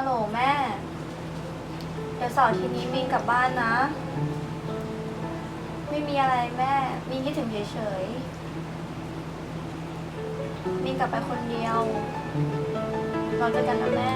ฮัลโหลแม่ เดี๋ยวเสาร์อาทีนี้มินกลับบ้านนะ ไม่มีอะไรแม่ มินคิดถึงเฉยๆมินกลับไปคนเดียว เราเจอกันนะแม่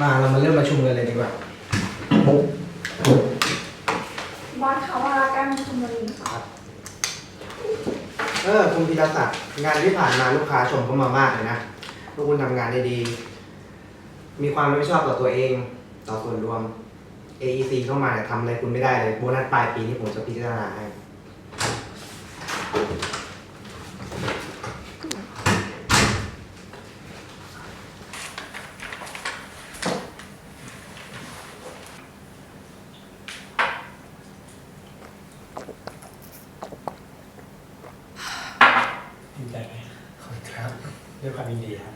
มาเรามาเริ่มประชุมกันเลยดีกว่าบอสเขาว่าการประชุมวันนี้ค่ะเออคุณพีรศักดิ์งานที่ผ่านมาลูกค้าชมเข้ามามากเลยนะว่าคุณทำงานได้ดี มีความรับผิดชอบต่อตัวเอง ต่อส่วนรวม AEC เข้ามาเนี่ยทำอะไรคุณไม่ได้เลย โบนัสปลายปีนี้ผมจะพิจารณาให้ ดีใจไหมขอบคุณครับด้วยความยินดีครับ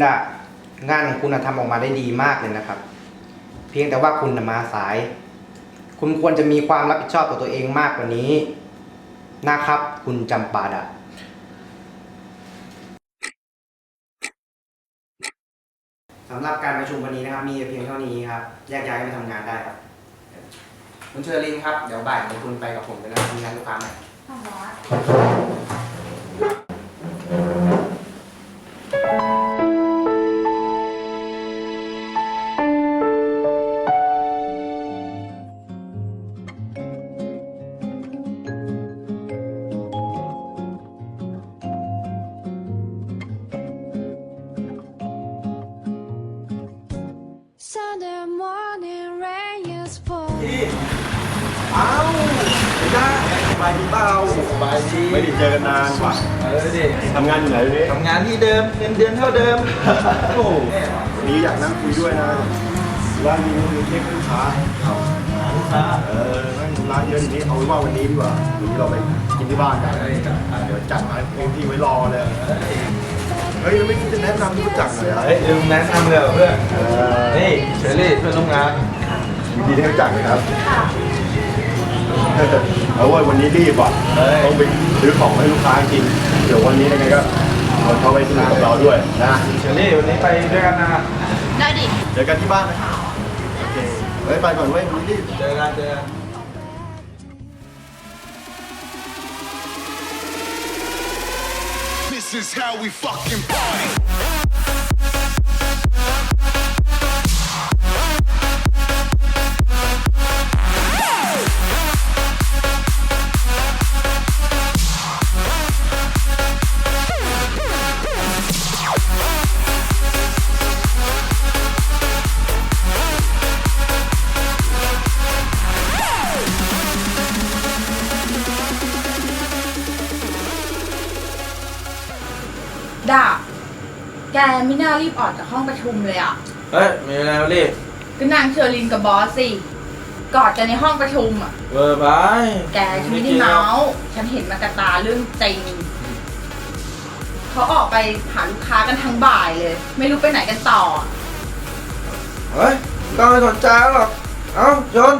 คุณดะงานของคุณน่ะทำออกมาได้ดีมากเลยนะครับ เพียงแต่ว่าคุณน่ะมาสาย คุณควรจะมีความรับผิดชอบต่อตัวเองมากกว่านี้นะครับ คุณจำปาดะสำหรับการประชุมวันนี้นะครับ มีเพียงเท่านี้ครับแยกย้ายกันไปทำงานได้ครับ คุณเชอรินครับ เดี๋ยวบ่ายนี้คุณไปกับผมไปนะทำงานลูกค้าใหม่ บายดีเปล่าสบายดี ไม่ได้เจอกันนานว่ะเออดิทำงานอยู่ไหนเนี่ยทำงานที่เดิมเงินเดือนเท่าเดิม โอ้โหวันนี้อยากนั่งคุยด้วยนะร้านนี้มีเทคลูกค้าลูกค้าเออนั่งร้านเยอะอย่างนี้เอาไว้ว่าวันนี้ดีกว่าวันนี้เราไปกินที่บ้านกันเดี๋ยวจัดมาเต็มที่ไว้รอเลยเฮ้ยแล้วไม่คิดจะแนะนำที่รู้จักหน่อยเหรอเฮ้ยลืมแนะนำเลยเหรอเพื่อนเออนี่เชอรี่เพื่อนร่วมงานยินดีที่รู้จักนะครับ เอาเว้ยวันนี้รีบอะต้องไปซื้อของให้ลูกค้ากิน เดี๋ยววันนี้ยังไงก็เอาเขาไปสนุกกับเราด้วยนะเชอรี่วันนี้ไปด้วยกันนะได้ดิเจอกันที่บ้านนะครับโอเคเฮ้ยไปก่อนเว้ยวันนี้รีบเจอกันเจอกัน This is how we fucking party. แกไม่น่ารีบออกจากห้องประชุมเลยอะ เฮ้ยมีอะไรวะรี่ก็นางเชอรินกับบอสสิ กอดกันในห้องประชุมอะเบอร์ไปแกฉันไม่ได้เมาส์ฉันเห็นมากับตาเรื่องจริงเขาออกไปหาลูกค้ากันทั้งบ่ายเลย ไม่รู้ไปไหนกันต่อ เฮ้ยไม่ต้องไปสนใจหรอก เอ้าชนเฮ้ยดีโดน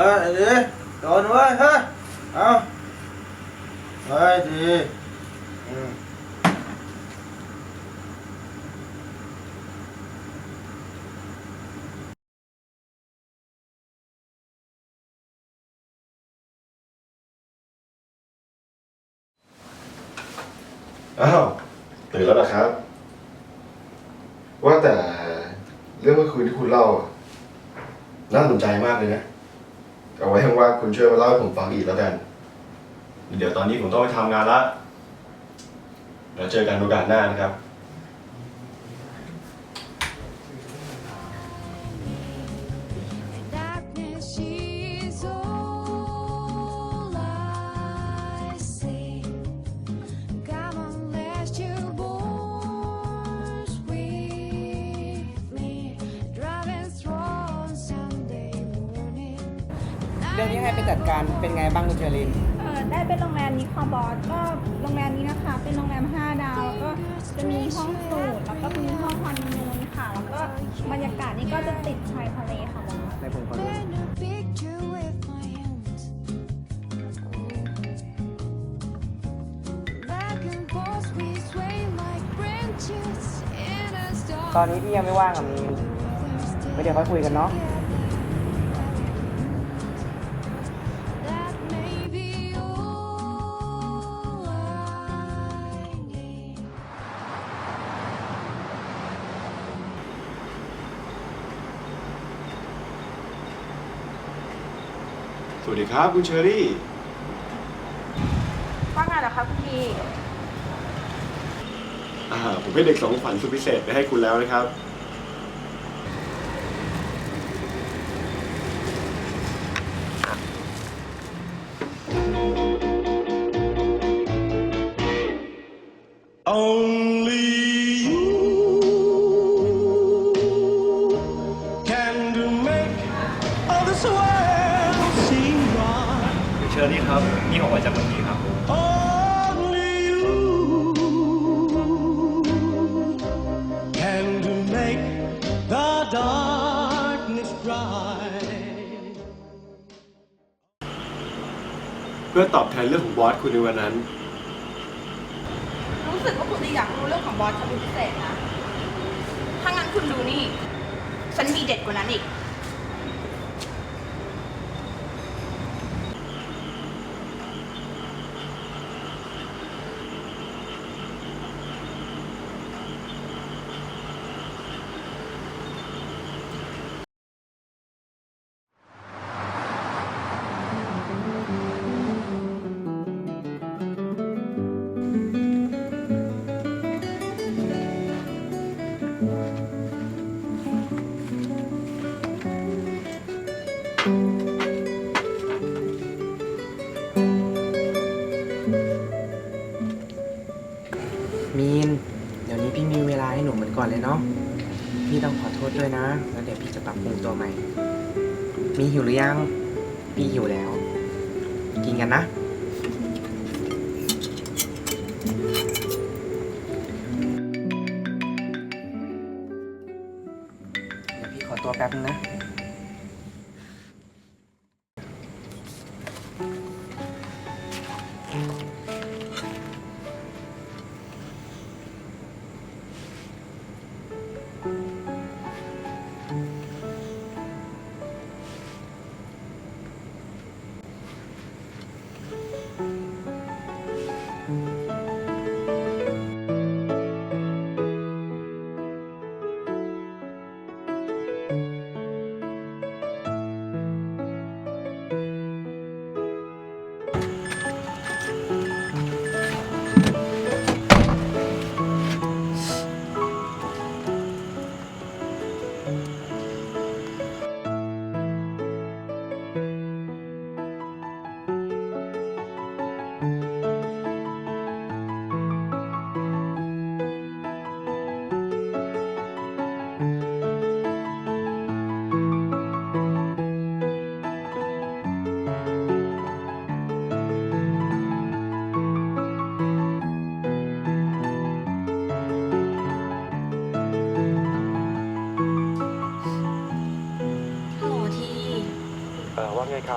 เว้ยเฮ้ยเอาเฮ้ยดีอืม อ้าวตื่นแล้วเหรอครับ ว่าแต่ เรื่องเมื่อคืนที่คุณเล่าอะน่าสนใจมากเลยนะเอาไว้ว่างๆคุณ ช่วยมาเล่าให้ผมฟังอีกแล้วกัน เดี๋ยวตอนนี้ผมต้องไปทำงานละแล้วเจอกันโอกาสหน้านะครับ รื่องที่ให้ไปจัดการเป็นไงบ้างคุณเชอริน เออได้เป็นโรงแรมนี้ค่ะบอสก็โรงแรมนี้นะคะ เป็นโรงแรม 5 ดาวแล้วก็จะมีห้องสูตรแล้วก็มีห้องฮันนีมูนค่ะ แล้วก็บรรยากาศนี่ก็จะติดชายทะเลค่ะบอสในผมขอดู Paint a picture with my hands. Back and forth we sway like branches in a storm. ตอนนี้พี่ยังไม่ว่างกับมีนไว้เดี๋ยวค่อยคุยกันเนาะ That ดีครับคุณเชอรี่ ว่าไงเหรอคะคุณพีอ่าผมให้เด็กสองฝันสุดพิเศษไปให้คุณแล้วนะครับ Only ครับนี่ผมมาจากเมืองนี้ครับ Only you can do make the darkness bright. เพื่อตอบแทนเรื่องของบอสคุณในวันนั้น รู้สึกว่าคุณจะอยากรู้เรื่องของบอสฉันเป็นพิเศษนะ ถ้างั้นคุณดูนี่ ฉันมีเด็ดกว่านั้นอีก พี่ต้องขอโทษด้วยนะ แล้วเดี๋ยวพี่จะปรับปรุงตัวใหม่ มีหิวหรือยัง พี่หิวแล้ว กินกันนะ เดี๋ยวพี่ขอตัวแป๊บนึงนะ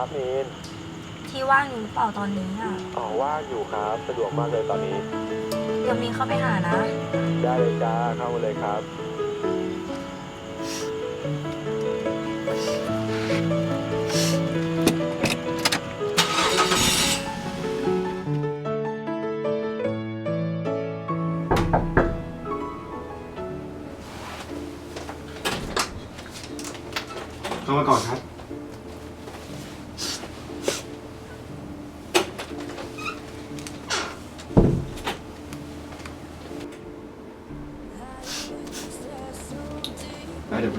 ครับมีนที่ว่างอยู่หรือเปล่าตอนนี้อะ อ๋อว่างอยู่ครับ สะดวกมากเลยตอนนี้ เดี๋ยวมีเข้าไปหานะ ได้เลยจ้าเข้ามาเลยครับมาก่อนครับ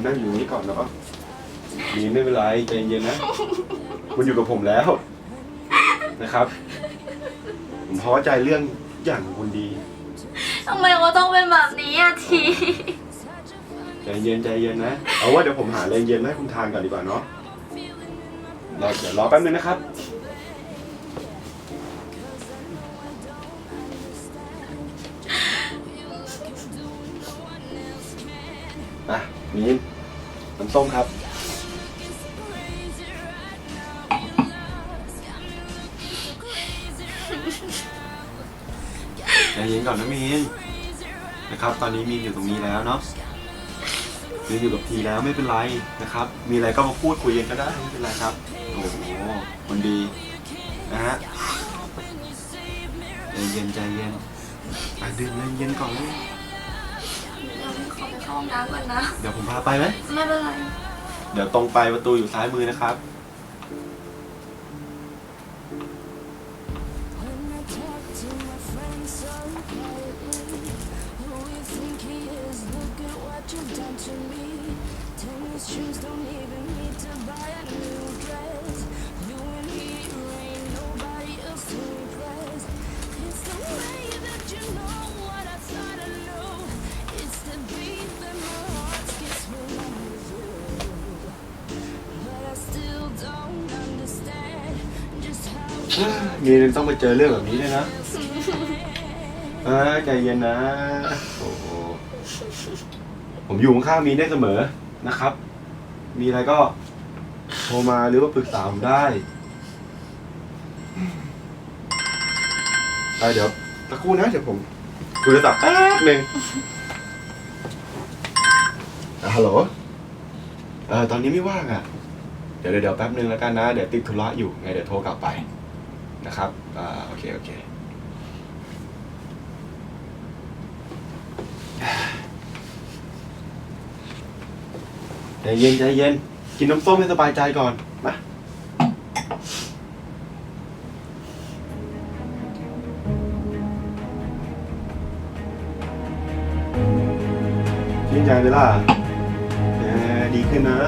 นะเดี๋ยวคุณนั่งอยู่นี้ก่อนเนาะมีนไม่เป็นไรใจเย็นๆนะคุณอยู่กับผมแล้ว นะครับผมพอใจเรื่องอย่างของคุณดีทำไมว่าต้องเป็นแบบนี้อะที ใจเย็นใจเย็นนะ เอาว่าเดี๋ยวผมหาอะไรเย็นมาให้คุณทานก่อนดีกว่าเนาะรอเดี๋ยวรอแป๊บนึงนะครับ อะ มีนน้ำส้มครับ ใจเย็นก่อนนะมีนนะครับ ตอนนี้มีนอยู่ตรงนี้แล้วเนาะมีนอยู่กับทีแล้วไม่เป็นไรนะครับ มีอะไรก็มาพูดคุยกันก็ได้ไม่เป็นไรครับ โอ้โหคนดีนะฮะใจเย็นใจเย็นอะดื่มเลยเย็นก่อนเลย ห้องน้ำก่อนนะ เดี๋ยวผมพาไปไหม ไม่เป็นไร เดี๋ยวตรงไปประตูอยู่ซ้ายมือนะครับ When I talk to my friends so quietly, who you think he is? Look at what you've done to me. Tennis shoes don't even need to buy a new dress. มีนต้องมาเจอเรื่องแบบนี้ด้วยนะเออใจเย็นนะ โอ้โหผมอยู่ข้างๆมีนได้เสมอนะครับ มีอะไรก็โทรมาหรือว่าปรึกษาผมได้ไปเดี๋ยวตะครู่นะ เดี๋ยวผมคุยโทรศัพท์แป๊บหนึ่งอะฮัลโหลเออตอนนี้ไม่ว่างอะ เดี๋ยวเดี๋ยวเดี๋ยวแป๊บหนึ่งแล้วกันนะ เดี๋ยวติดธุระอยู่ไงเดี๋ยวโทรกลับไป นะครับอ่าโอเค โอเค ใจเย็นใจเย็น กินน้ำส้มให้สบายใจก่อน มา ชื่นใจไหมล่ะเออดีขึ้นนะ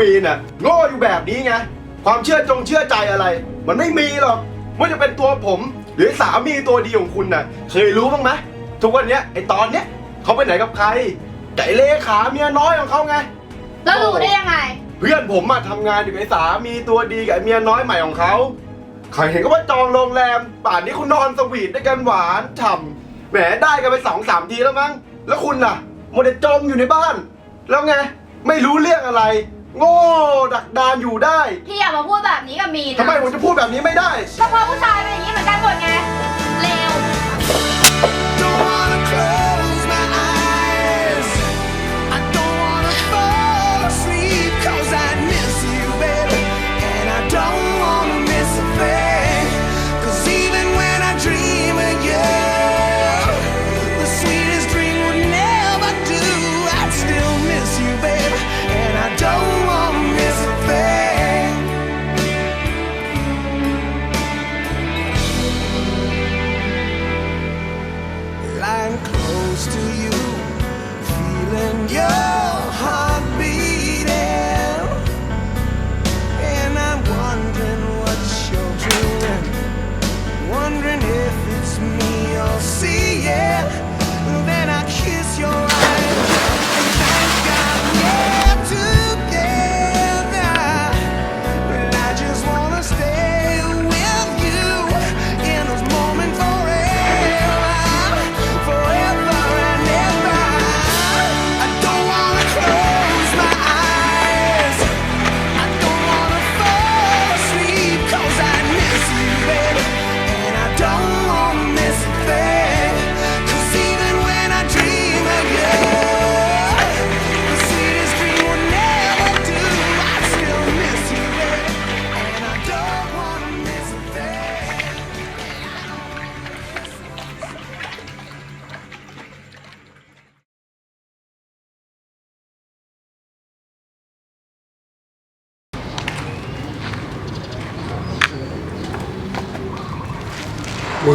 มีนน่ะโง่อยู่แบบนี้ไงความเชื่อจงเชื่อใจอะไร มันไม่มีหรอกว่าจะเป็นตัวผม หรือสามีตัวดีของคุณน่ะ เคยรู้บ้างไหมทุกวันเนี้ยไอตอนเนี้ยเขาไปไหนกับใครไก่เลขาเมียน้อยของเขาไง แล้วรู้ได้ยังไง เพื่อนผมมาทำงานอยู่กับไอ้สามีตัวดีกับไอ้เมียน้อยใหม่ของเขาใครเห็นก็ว่าจองโรงแรม ป่านนี้คุณนอนสวีทด้วยกันหวานฉ่ำแหมได้กันไปสองสามทีแล้วมั้งแล้วคุณน่ะโมเดลจมอยู่ในบ้าน แล้วไง ไม่รู้เรื่องอะไร โง่ดักดานอยู่ได้พี่อย่ามาพูดแบบนี้กับมีนทำไมผมจะพูดแบบนี้ไม่ได้ ก็เพราะผู้ชายเป็นอย่างนี้เหมือนกันหมดไง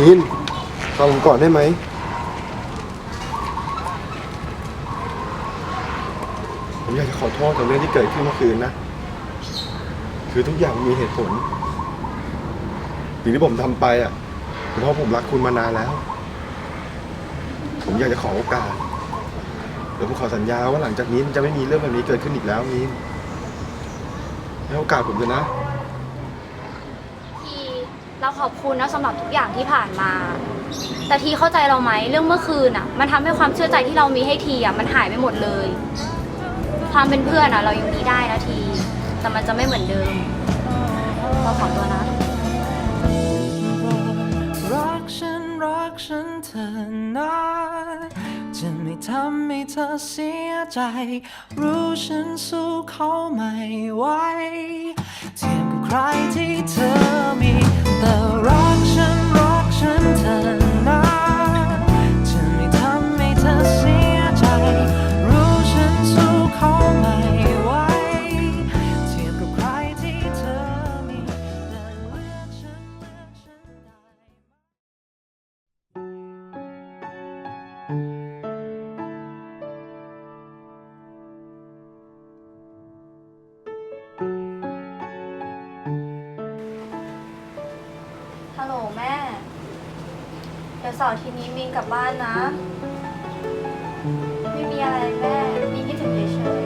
มีนฟังผมก่อนได้ไหม ผมอยากจะขอโทษกับเรื่องที่เกิดขึ้นเมื่อคืนนะ คือทุกอย่างมีเหตุผลสิ่งที่ผมทำไปอะเพราะผมรักคุณมานานแล้ว ผมอยากจะขอโอกาสเดี๋ยวผมขอสัญญาว่าหลังจากนี้มันจะไม่มีเรื่องแบบนี้เกิดขึ้นอีกแล้วมีนให้โอกาสผมเลยนะ เราขอบคุณนะสำหรับทุกอย่างที่ผ่านมา แต่ทีเข้าใจเราไหมเรื่องเมื่อคืนอะ มันทำให้ความเชื่อใจที่เรามีให้ทีอะมันหายไปหมดเลย ความเป็นเพื่อนอะ เรายังมีได้นะที แต่มันจะไม่เหมือนเดิม เราขอตัวนะ รักฉันรักฉันเธอนะจะไม่ทำให้เธอเสียใจ รู้ฉันสู้เขาไม่ไหวเทียบกับใค รที่เธอมี แต่รักฉันรักฉันเธอนะจะ บ้านนะ ไม่มีอะไรแม่ มีคิดถึงเฉย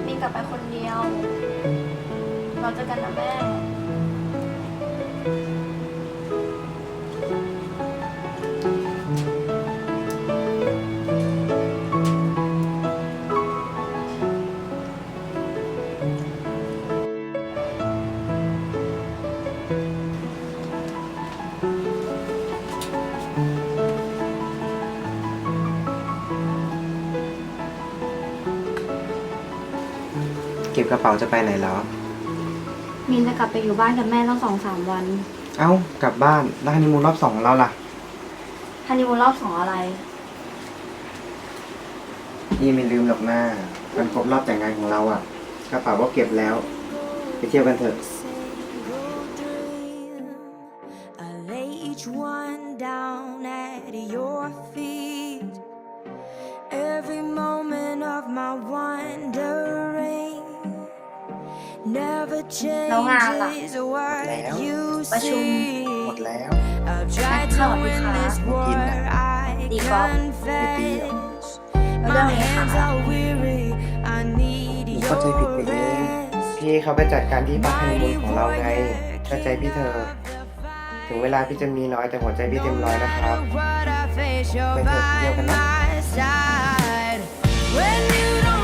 ๆมีกลับไปคนเดียว เราเจอกันนะแม่ เก็บกระเป๋าจะไปไหนเหรอ มินจะกลับไปอยู่บ้านกับแม่ตั้งสองสามวัน เอ้ากลับบ้านแล้วฮันนีมูนรอบสองของเราล่ะฮันนีมูนรอบสองอะไร นี่ไม่ลืมหรอกหน้าวันครบรอบแต่งงานของเราอะกระเป๋าก็เก็บแล้ว ไปเที่ยวกันเถอะ แล้วงานล่ะ changes what แล้ว you ประชุมหมด see. แล้ว I've tried to win this war, I ดีกว่า confess. แล้วเรื่อ My งนี้ค่ะ hands are weary, I need หนูเข้าใจผิดไป your เอง rest. พี่เขาไปจัดการที่พักฮันนีมูนของเราไงเข้าใจพี่เธอ ถึงเวลาพี่จะมีน้อยแต่หัวใจพี่เต็มร้อยนะครับ What I face, you're Wait, wait, by you can- my side. When you don't